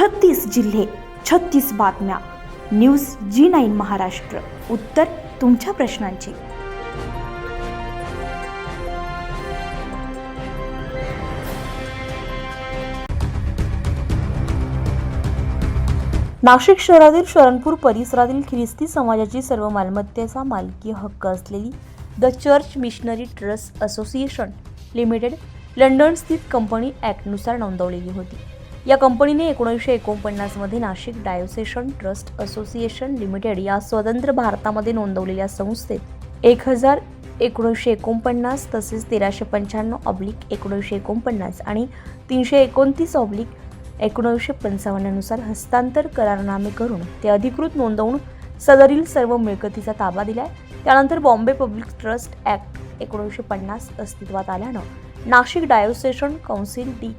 छत्तीस जिल्हे छत्तीस बातम्या. News G nine Maharashtra. उत्तर तुमच्या प्रश्नांची. नाशिक शहरातील शरणपूर परिसरातील ख्रिस्ती समाजाची सर्व मालमत्तेचा मालकी हक्क असलेली the church missionary trust association limited London स्थित कंपनी ॲक्टनुसार नोंदवलेली होती. या कंपनीने एकोणीसशे एकोणपन्नासमध्ये Nashik diocesan trust association limited या स्वतंत्र भारतामध्ये नोंदवलेल्या संस्थेत एक हजार एकोणीसशे एकोणपन्नास तसेच तेराशे पंच्याण्णव ऑब्लिक एकोणीसशे एकोणपन्नास आणि तीनशे एकोणतीस ऑब्लिक एकोणीसशे पंचावन्ननुसार हस्तांतर करारनामे करून ते अधिकृत नोंदवून सदरील सर्व मिळकतीचा ताबा दिलाय. त्यानंतर बॉम्बे पब्लिक ट्रस्ट ॲक्ट एकोणीसशे पन्नास अस्तित्वात आल्यानं Nashik diocesan council D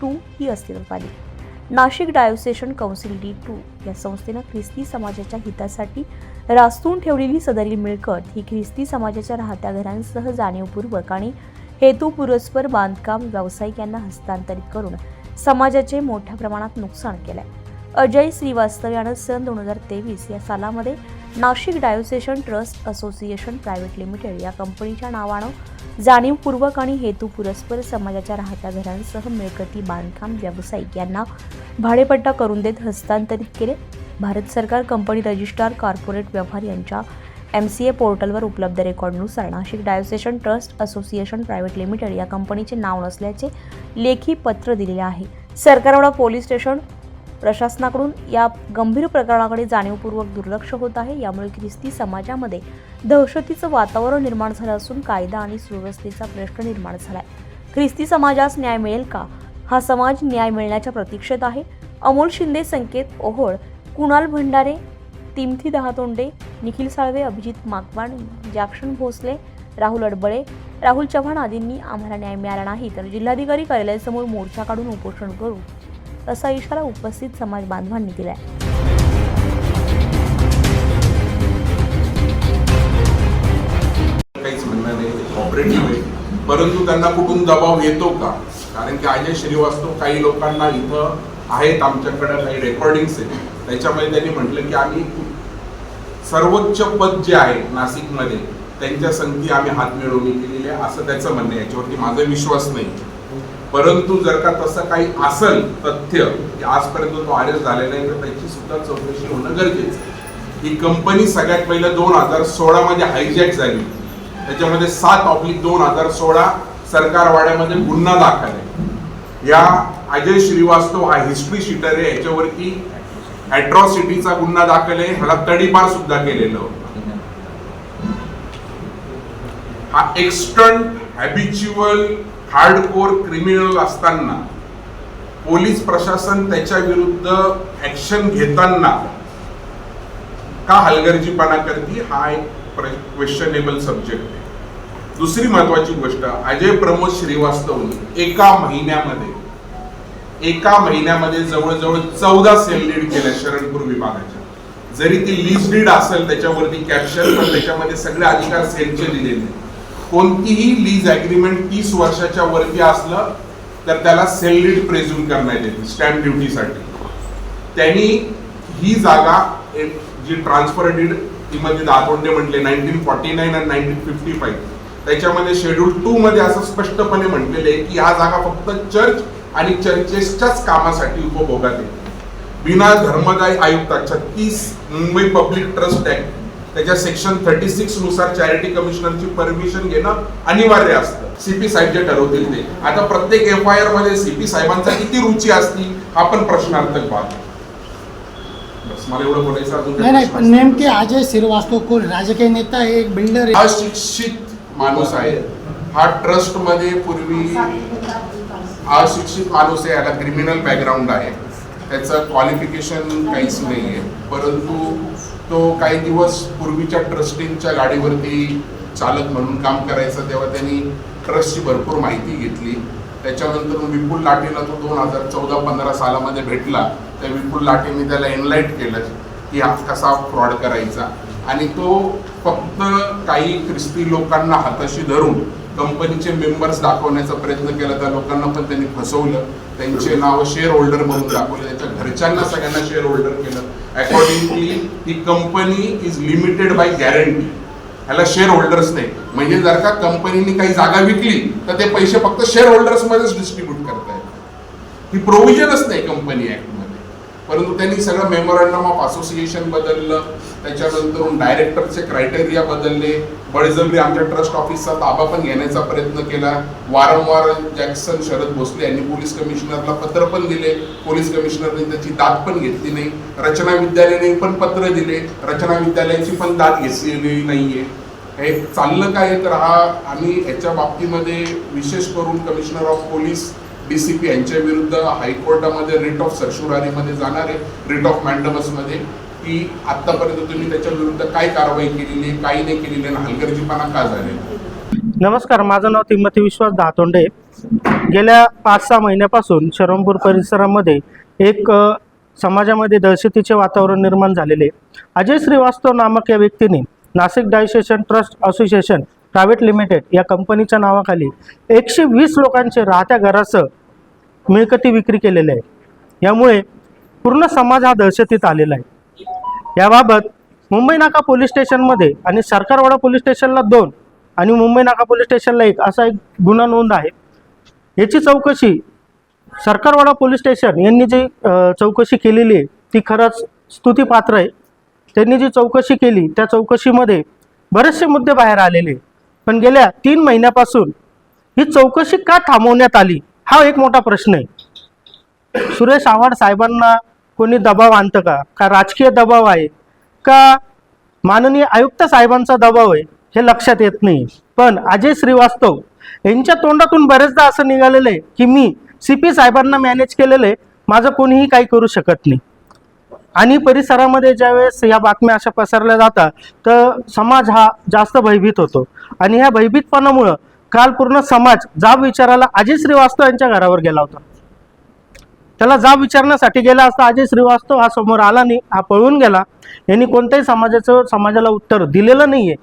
two ही अस्तित्वात आली Nashik diocesan council D two या संस्थेनं ख्रिस्ती समाजाच्या हितासाठी रास्तून ठेवलेली सदरील मिळकत ही ख्रिस्ती समाजाच्या राहत्या घरांसह जाणीवपूर्वक आणि हेतुपुरस्पर बांधकाम व्यावसायिकांना हस्तांतरित करून समाजाचे मोठ्या प्रमाणात नुकसान केलंय. अजय श्रीवास्तव यानं सन दोन हजार तेवीस या सालामध्ये Nashik diocesan trust association private limited या कंपनीच्या नावानं जाणीवपूर्वक आणि हेतुपुरस्पर समाजाच्या राहत्या घरांसह मिळकती बांधकाम व्यावसायिक यांना भाडेपट्टा करून देत हस्तांतरित केले. भारत सरकार कंपनी रजिस्ट्रार कॉर्पोरेट व्यवहार यांच्या एम सी ए पोर्टलवर उपलब्ध रेकॉर्डनुसार Nashik diocesan trust association private limited या कंपनीचे नाव नसल्याचे लेखी पत्र दिलेले आहे. सरकारवाडा पोलीस स्टेशन प्रशासनाकडून या गंभीर प्रकरणाकडे जाणीवपूर्वक दुर्लक्ष होत आहे. यामुळे ख्रिस्ती समाजामध्ये दहशतीचं वातावरण निर्माण झालं असून कायदा आणि सुव्यवस्थेचा प्रश्न निर्माण झालाय. ख्रिस्ती समाजास न्याय मिळेल का? हा समाज न्याय मिळण्याच्या प्रतीक्षेत आहे. अमोल शिंदे संकेत ओहोळ कुणाल भंडारे तिमथी दहातोंडे निखिल साळवे अभिजित माकवाण जॅक्शन भोसले राहुल अडबळे राहुल चव्हाण आदींनी आम्हाला न्याय मिळाला नाही तर जिल्हाधिकारी कार्यालयासमोर मोर्चा काढून उपोषण करू. असा इशारा उपस्थित समाज बांधवांनी दिलाय. काहीच म्हणणं नाही ऑपरेटिव्ह आहे परंतु त्यांना कुठून दबाव येतो का? कारण की अजय श्रीवास्तव काही लोकांना इथं आहेत आमच्याकडे काही रेकॉर्डिंग्स आहेत. त्याच्यामध्ये त्यांनी म्हटलं की आम्ही सर्वोच्च पद जे आहे नाशिकमध्ये त्यांच्या संगती आम्ही हात मिळवणी केलेली आहे असं त्याचं म्हणणं आहे. याच्यावरती माझा विश्वास नाही. परंतु जर का तसं काही असेल तथ्य की आजपर्यंत तो आर झालेला नाही तर त्याची सुद्धा चौकशी होणं गरजेचं आहे. ही कंपनी सगळ्यात पहिले दोन हजार सोळा मध्ये हायजॅक झाली. त्याच्यामध्ये सात ऑब्लिक दोन हजार सोळा सरकार वाड्यामध्ये गुन्हा दाखल आहे. या अजय श्रीवास्तव हा हिस्ट्री शीटर आहे याच्यावरती अॅट्रॉसिटीचा गुन्हा दाखल आहे ह्याला तडीपार सुद्धा केलेलं होतं. हा एक्स्टंट हॅबिच्युअल हार्डकोर क्रिमिनल असताना पोलीस प्रशासन त्याच्या विरुद्ध ॲक्शन घेताना का हलगर्जीपणा करते हा एक क्वेश्चनेबल सब्जेक्ट आहे दुसरी महत्वाची गोष्ट अजय प्रमोद श्रीवास्तवने एका महिन्यामध्ये एका महिन्यामध्ये जवळजवळ चौदा सेल लीड केल्या शरणपूर विभागाच्या जरी ती लीज लीड असेल त्याच्यावरती कॅप्शन पण त्याच्यामध्ये सगळे अधिकार सेलचे दिलेले आहेत. कोणतीही लीज अग्रीमेंट तीस वर्षाच्या वरती असलं तर त्याला सेल लीड प्रेझ्युम करण्यात येते स्टॅम्प ड्युटीसाठी त्यांनी ही जागा जी ट्रान्सफर डीड तीमध्ये मध्ये म्हटले नाईन्टीन फॉर्टी नाईन आणि नाईन्टीन फिफ्टी फाईव्ह त्याच्यामध्ये शेड्यूल टू मध्ये असं स्पष्टपणे म्हटलेलं आहे की हा जागा फक्त चर्च आणि चर्चेसच्याच कामासाठी उपभोगात येते. बिना धर्मदाय आयुक्त छत्तीस मुंबई पब्लिक ट्रस्ट ऍक्ट त्याच्या सेक्शन थर्टी सिक्सनुसार चॅरिटी कमिशनरची परमिशन घेणं अनिवार्य असतं. सीपी साहेब जे ठरवतील ते. आता प्रत्येक एफ आय आरमध्ये सीपी साहेबांचा किती रुची असती हा पण प्रश्नार्थक नाही नाही प्रश्न पण? नेमके अजय श्रीवास्तव कोण? राजकीय नेता आहे एक बिल्डर अशिक्षित माणूस आहे. हा ट्रस्टमध्ये पूर्वी अशिक्षित माणूस आहे याला क्रिमिनल बॅकग्राऊंड आहे. त्याचं क्वालिफिकेशन काहीच नाही आहे परंतु तो काही दिवस पूर्वीच्या ट्रस्टींच्या गाडीवरती चालक म्हणून काम करायचं तेव्हा त्यांनी ट्रस्टची भरपूर माहिती घेतली. त्याच्यानंतर विपुल लाटेला तो दोन हजार चौदा पंधरा सालामध्ये भेटला. त्या विपुल लाटेने त्याला एनलाईट केलं की हा कसा फ्रॉड करायचा. आणि तो फक्त काही ख्रिस्ती लोकांना हाताशी धरून कंपनीचे मेंबर्स दाखवण्याचा प्रयत्न केला. त्या लोकांना पण त्यांनी फसवलं. त्यांचे नाव शेअर होल्डर म्हणून दाखवलं. त्यांच्या घरच्यांना सगळ्यांना शेअर होल्डर केलं. अकॉर्डिंगली ती company is limited by guarantee ह्याला शेअर होल्डर्स नाही म्हणजे जर का कंपनीने काही जागा विकली तर ते पैसे फक्त शेअर होल्डर्स मध्येच डिस्ट्रीब्यूट करता येतात ही प्रोव्हिजनच नाही कंपनी ऍक्ट परंतु त्यांनी सगळं मेमोरँडम ऑफ असोसिएशन बदललं. त्याच्यानंतर डायरेक्टरचे क्रायटेरिया बदलले. बळजबरी आमच्या ट्रस्ट ऑफिसचा ताबा पण घेण्याचा प्रयत्न केला. वारंवार जॅक्सन शरद भोसले यांनी पोलीस कमिशनरला पत्र पण दिले. पोलीस कमिशनरने त्याची दाद पण घेतली नाही. रचना विद्यालयाने पण पत्र दिले. रचना विद्यालयाची पण दाद घेतलेली नाहीये. हे चाललं काय? तर हा आम्ही याच्या बाबतीमध्ये विशेष करून कमिशनर ऑफ पोलीस डीसीपी यांच्या विरुद्ध हायकोर्टामध्ये रेट ऑफ सर्शुरारीमध्ये जाणार आहे रेट ऑफ मॅन्डमसमध्ये की आत्तापर्यंत तुम्ही त्याच्या विरुद्ध काय कारवाई केलेली आहे काही नाही केलेली आहे आणि हलगर्जीपणा का झालेला नमस्कार माझं नाव तिमती विश्वास दहातोंडे गेल्या पाच सहा महिन्यापासून शरमपूर परिसरामध्ये एक समाजामध्ये दहशतीचे वातावरण निर्माण झालेले अजय श्रीवास्तव नामक या व्यक्तीने Nashik diocesan trust association private limited या कंपनीच्या नावाखाली एकशे वीस लोकांचे राहत्या घरासह मिळकती विक्री केलेले आहे. यामुळे पूर्ण समाज हा दहशतीत आलेला आहे. याबाबत मुंबई नाका पोलीस स्टेशनमध्ये आणि सरकारवाडा पोलीस स्टेशनला दोन आणि मुंबई नाका पोलीस स्टेशनला एक असा एक गुन्हा नोंद आहे. याची चौकशी सरकारवाडा पोलीस स्टेशन यांनी जी चौकशी केलेली आहे ती खरंच स्तुतीपात्र आहे. त्यांनी जी चौकशी केली त्या चौकशीमध्ये बरेचसे मुद्दे बाहेर आलेले आहे. पण गेल्या तीन महिन्यापासून ही चौकशी का थांबवण्यात आली हा एक मोठा प्रश्न आहे. सुरेश आव्हाड साहेबांना कोणी दबाव आणतं का? का राजकीय दबाव आहे? का माननीय आयुक्त साहेबांचा दबाव आहे? हे लक्षात येत नाही. पण अजय श्रीवास्तव यांच्या तोंडातून बरेचदा असं निघालेलं आहे की मी सी पी साहेबांना मॅनेज केलेलं आहे माझं कोणीही काही करू शकत नाही. आणि परिसरामध्ये ज्यावेळेस या बातम्या अशा पसरल्या जातात तर समाज हा जास्त भयभीत होतो. आणि ह्या भयभीतपणामुळं काल पूर्ण समाज जाब विचारायला अजय श्रीवास्तव यांच्या घरावर गेला होता. त्याला जाब विचारण्यासाठी गेला असता अजय श्रीवास्तव हा समोर आला नाही हा पळून गेला. यांनी कोणत्याही समाजाचं समाजाला उत्तर दिलेलं नाहीये.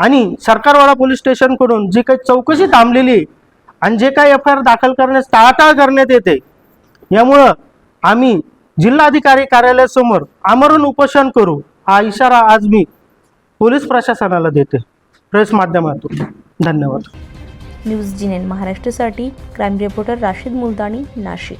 आणि सरकारवाडा पोलीस स्टेशनकडून जी काही चौकशी थांबलेली आहे आणि जे काही एफ आय आर दाखल करण्यास टाळाटाळ करण्यात येते यामुळं आम्ही जिल्हाधिकारी कार्यालयासमोर आमरण उपोषण करू हा इशारा आज मी पोलीस प्रशासनाला देते. प्रेस माध्यमातून. धन्यवाद. न्यूज जिनेन महाराष्ट्रासाठी क्राईम रिपोर्टर राशीद मुलतानी नाशिक.